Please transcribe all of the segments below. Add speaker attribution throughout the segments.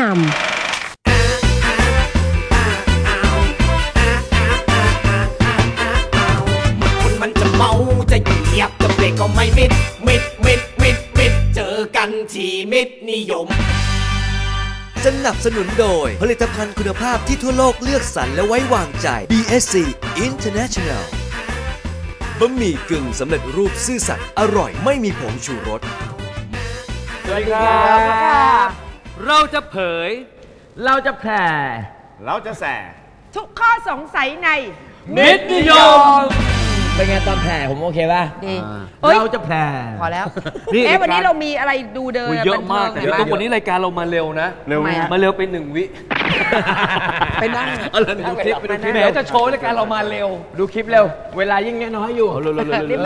Speaker 1: นำ
Speaker 2: คนมันจะเมาจะเหยียบจะเบรกก็ไม่มิด มิด มิด มิด มิด เจอกันที่มิดนิยม
Speaker 3: สนับสนุนโดย ผลิตภัณฑ์คุณภาพที่ทั่วโลกเลือกสรรและไว้วางใจ BSC International บะหมี่กึ่งสำเร็จรูปซื่อสัตย์อร่อยไม่มีผงชูรส
Speaker 4: สวัสดีครับ เราจะเผย
Speaker 5: เราจะแผ่
Speaker 6: เราจะแส่
Speaker 7: ทุกข้อสงสัยใน
Speaker 4: มิตรนิยม
Speaker 5: เป็นไงตอนแผ่ผมโอเคป่ะ
Speaker 7: ดีเอ้ย
Speaker 5: เราจะแผ่
Speaker 7: พอแล้ว
Speaker 4: นี่
Speaker 7: เอ๊ะวันนี้
Speaker 4: รายการ
Speaker 7: เรามีอะไรดูเดิน
Speaker 4: อุ๊ยเยอะมาก
Speaker 7: บัน
Speaker 4: เดี๋ยว
Speaker 7: เทิ
Speaker 4: ตรงงวันนี้รายการเรามาเร็วนะ
Speaker 6: เร็วไหมฮะ
Speaker 4: มาเร็วเป็นหนึ่งวิ
Speaker 7: ไปนั่ง
Speaker 4: เอาเลยดูคลิปไปดูคลิปแหมจะโชว์รายการเรามาเร็ว
Speaker 5: ดูคลิปเร็ว เวลายิ่งน้อยอยู่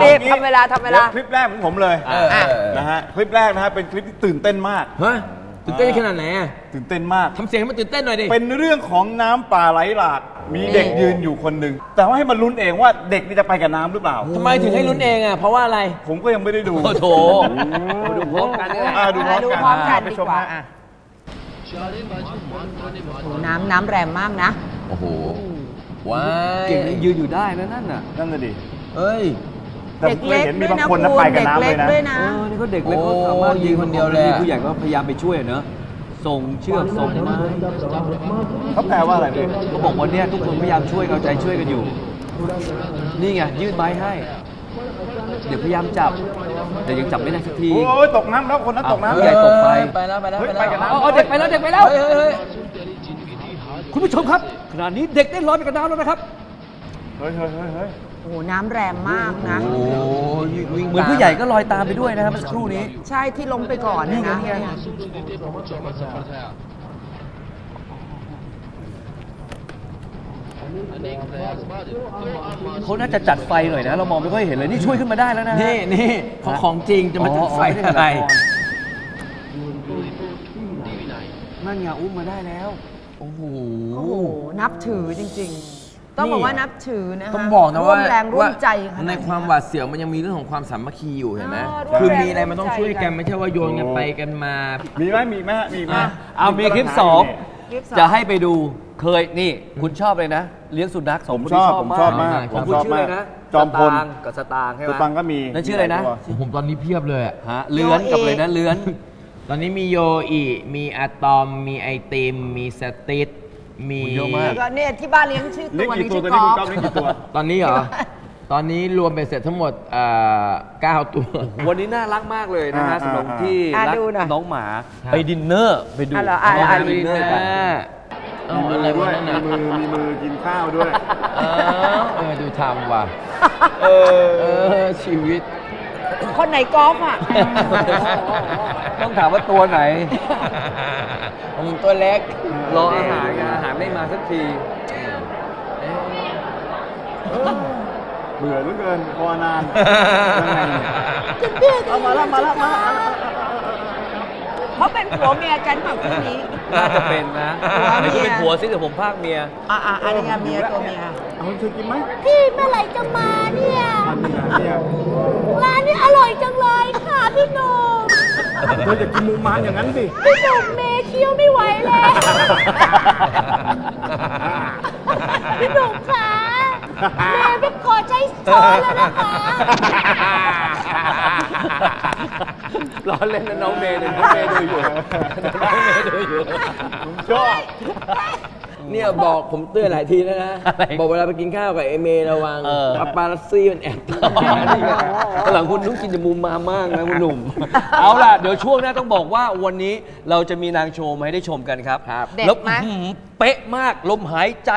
Speaker 7: รีบๆทำเวลาทำเวลา
Speaker 6: ดี๋ยคลิปแรกของผมเลย
Speaker 5: เออเออเออ
Speaker 6: นะฮะคลิปแรกนะฮะเป็นคลิปที่ตื่นเต้นมาก
Speaker 5: เฮ้ย ตื่นเต้นขนาดไหนอะ
Speaker 6: ตื่นเต้นมาก
Speaker 5: ทำเสียงให้มันตื่นเต้นหน่อยดิ
Speaker 6: เป็นเรื่องของน้ำป่าไหลหลาก มีเด็กยืนอยู่คนหนึ่ง แต่ว่าให้มันลุ้นเองว่าเด็กนี่จะไปกับน้ำหรือเปล่า
Speaker 5: ทำไมถึงให้ลุ้นเองอะเพราาะว่าอะไร
Speaker 6: ผมก็ยังไม่ได้ดู
Speaker 4: โอ้โถดูพร้อมกันนี่แหละ
Speaker 6: อ่าดูพร้อม
Speaker 7: ดู
Speaker 6: กัน
Speaker 7: พร้อมกัน
Speaker 6: ไป
Speaker 7: ดี
Speaker 6: ชม
Speaker 7: กว่า
Speaker 6: ฮะ
Speaker 7: อะโอ้น้ำน้ำแรงมากนะ
Speaker 4: โอ้โห
Speaker 5: ว้า
Speaker 4: เก่งนะยืนอยู่ได้นะนั่นน่ะ
Speaker 6: นั่นน่ะดิ
Speaker 5: เอ้ย
Speaker 6: แต่
Speaker 7: เด็ก
Speaker 6: เคย
Speaker 7: เล็ก
Speaker 6: เห็นมี
Speaker 7: ด้วย
Speaker 6: บาง
Speaker 7: นะ
Speaker 6: คนนะไปกับน้ำ
Speaker 7: เด็
Speaker 6: เลยนะ
Speaker 7: ด้วยนะ
Speaker 4: เออนี่เขาเด็กเล็ก
Speaker 5: โอ้
Speaker 4: เขาสามารถ
Speaker 5: ยืนคนเดียวเลยอะ
Speaker 4: ผู้ใหญ่ก็พยายามไปช่วยอะเนอะส่งเชือกส่งไม้
Speaker 6: เขาแปลว่าอะไรพี่
Speaker 4: เขาบอกว่าเนี่ยทุกคนพยายามช่วยกันเอาใจช่วยกันอยู่ นี่ไงยื่นไม้ให้ เดี๋ยวพยายามจับ แต่ยังจับไม่ได้สักที
Speaker 6: โอ้ยตกน้ำแล้วคนนั้นตกน้ำ
Speaker 4: ผู้ใหญ่ตกไป
Speaker 5: ไปแล้วไปแล้ว
Speaker 6: เฮ้ย
Speaker 5: ไป
Speaker 6: ไปกับ
Speaker 5: แล้ว
Speaker 6: น้ำ
Speaker 4: เอาเด็กไปแล้วเด็กไปแล้ว
Speaker 5: เฮ้ยเฮ้ย
Speaker 4: คุณผู้ชมครับขณะนี้เด็กได้ลอยไปกับน้ำแล้วนะครับ
Speaker 6: เฮ้ยเฮ้ยเฮ้ยเฮ้ย
Speaker 7: โอ้โหน้ำแรงมากนะ
Speaker 4: โอ้เหมือนผู้ใหญ่ก็ลอยตามไปด้วยนะครับเมื่อสักครู่นี้
Speaker 7: ใช่ที่ล้มไปก่อนนะนะ
Speaker 4: เขาน่าจะจัดไฟหน่อยนะ เรามองไม่ค่อยเห็นเลยนี่ช่วยขึ้นมาได้แล้วนะฮะ
Speaker 5: นี่นี่ของของจริงจะมาจุดไฟได้อะไร
Speaker 4: นั่นไงอุ้มมาได้แล้ว โอ้โห
Speaker 7: โอ้โหนับถือจริง ๆ ต้องบอกว่านับถือนะคะ
Speaker 5: ต้องบอกนะ
Speaker 7: ร่ว
Speaker 5: ว่าม
Speaker 7: แรงร่วมใจข
Speaker 5: ว่า
Speaker 7: ด
Speaker 5: ในความหวาดเสียวมันยังมีเรื่องของความสามัคคีอยู่เห็นไหม
Speaker 7: เออร่วม
Speaker 5: คือ
Speaker 7: แรง
Speaker 5: มีอะไรมันต้องช่วยกัน
Speaker 7: ร่วมใจ
Speaker 5: ไม่ใช่ว่าโยนกันไปกันมา
Speaker 6: มีไหมมีไหมฮะมีไหม
Speaker 4: เอามีคลิปสอง
Speaker 7: คลิปสอง
Speaker 4: จะให้ไปดูเคยนี่คุณชอบเลยนะ เลี้ยงสุนัขสอง
Speaker 6: ผม
Speaker 4: คน
Speaker 6: ชอบ
Speaker 4: ที่
Speaker 6: ผมชอบมาก
Speaker 4: ของ
Speaker 6: ผ
Speaker 4: คุณ
Speaker 6: มชอบ
Speaker 4: ชื่ออะไร
Speaker 6: มาก
Speaker 4: นะ
Speaker 6: จอมพล
Speaker 4: สตางค์กับสตางค์ใช่ไห
Speaker 6: ส
Speaker 4: ม
Speaker 6: ตังค์ก็มี
Speaker 4: นั่นชื่ออะไรนะ
Speaker 5: ผมตอนนี้เพียบเลยอะ
Speaker 4: ฮะเลื้อนกับเลยนะเลื้อน
Speaker 5: ตอนนี้มีโยอิมีอะตอมมีไอติมมีสติส มี
Speaker 4: เยอะมาก
Speaker 7: แล้วก็เนี่ยที่บ้านเลี้ยงชื่อ
Speaker 6: เลี้ยง
Speaker 7: ตัวหนึ
Speaker 6: กี่
Speaker 7: ง
Speaker 6: ตัว
Speaker 7: ชื่อ
Speaker 6: ตัว
Speaker 7: ก
Speaker 6: นี้
Speaker 7: อล์ฟ
Speaker 6: คุณก๊อฟเลี้ยงกี่ตัว
Speaker 5: ตอนนี้เหรอ ตอนนี้รวมเป็นเสร็จทั้งหมดเอ่อเก้าตัว
Speaker 4: วันนี้น่ารักมากเลยนะฮะ
Speaker 6: อ่า
Speaker 4: สำหรับ
Speaker 6: อ่า
Speaker 4: ที่
Speaker 7: อ่า
Speaker 4: รัก
Speaker 7: ดูหน่อย
Speaker 4: น้องหมา
Speaker 5: ครับ
Speaker 4: ไปดินเนอร์ไปดู
Speaker 7: อะเหรออะอะ
Speaker 4: ไปดินเนอร์กัน
Speaker 5: เอาอะไร
Speaker 6: ด้
Speaker 5: วะ
Speaker 6: วย
Speaker 5: นั่น
Speaker 6: มี
Speaker 5: น่ะ
Speaker 6: มือมีมือกินข้าวด้วย
Speaker 5: เออเออดูทำว่ะ
Speaker 6: เออ
Speaker 5: เออชีวิต
Speaker 7: คนไหนกอล์ฟอะ
Speaker 4: ต้องถามว่าตัวไหน
Speaker 5: ผมตัวเล็ก
Speaker 4: รออาหารไงอาหารไม่มาสักที
Speaker 6: เบื่อเหลือเกินคอนานยังไงเนี่ยเอามาแล้วมาแล้วมาแล้ว
Speaker 7: เขาเป็นผัวเมียกันแบบคู่นี้
Speaker 4: น่าจะเป็นนะ
Speaker 7: ผัวเมีย
Speaker 4: ไม่ใช่เป็นผัวสิแต่ผมภาคเมีย
Speaker 7: อะอะอันนี้ไงเมียตัวเมีย
Speaker 6: เอาเธอกินไหม
Speaker 8: พี่เมื่อไหร่จะมาเนี่ย
Speaker 6: อันนี้นะเนี่ย
Speaker 8: ร้านนี้อร่อยจังเลยค่ะพี่หนุ่ม
Speaker 6: เธอจะกินมูมานอย่างนั้นสิ
Speaker 8: พี่หนุ่มเมย์เคี้ยวไม่ไหวแล้วพี่หนุ่มคะเมย์ไม่ขอใช้ช้อนแล้วนะคะ
Speaker 4: ร้อนเล่นนะน้องเมย์เดี๋ยวน้องเมย์ดูอยู่น้องเมย์ดูอยู่
Speaker 6: ผมชอบ
Speaker 5: เนี่ยบอกผมเตือนหลายทีแล้วนะ
Speaker 4: อะไร
Speaker 5: บอกเวลาไปกินข้าวกับเอเมระวัง
Speaker 4: เออ
Speaker 5: ปาปารัสซี่มันแอบตาม
Speaker 4: ตอนหลังคุณต้องกินจมูกมามากนะคุณหนุ่ม เอาล่ะ เดี๋ยวช่วงหน้าต้องบอกว่าวันนี้เราจะมีนางโชว์มาให้ได้ชมกันครับ
Speaker 7: เด็ด
Speaker 4: แล้ว
Speaker 7: ไหม
Speaker 4: อื้อหือเป๊ะมากลมหายใจ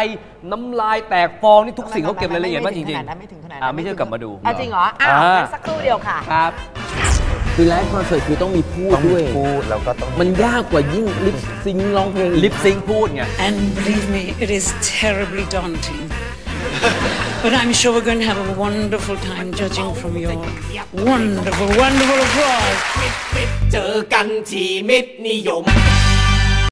Speaker 4: น้ำลายแตกฟองนี่ทุกสิ่งเขาเก็บรายละเอียดมากจริง
Speaker 7: ไม่ถึงขนาดนั้น
Speaker 4: อ่าไม่เชื่อกลับมาดู
Speaker 7: อะจริงเหรออ้าว
Speaker 4: อ่า
Speaker 7: งั้นสักครู่เดียวค่ะ
Speaker 4: ครับ
Speaker 5: คือไลฟ์คอนเสิร์ตคือต้องมีพูดด้วย
Speaker 6: พูดแล้วก็ต้อง
Speaker 5: มันยากกว่ายิ่งลิปซิงค์ร้องเพลง
Speaker 4: ลิปซิงค์พูดไง
Speaker 9: And believe me, it is terribly daunting. but I'm sure we're going to have a wonderful time judging from your wonderful, wonderful applause.
Speaker 2: เจอกันที่มิตรนิยม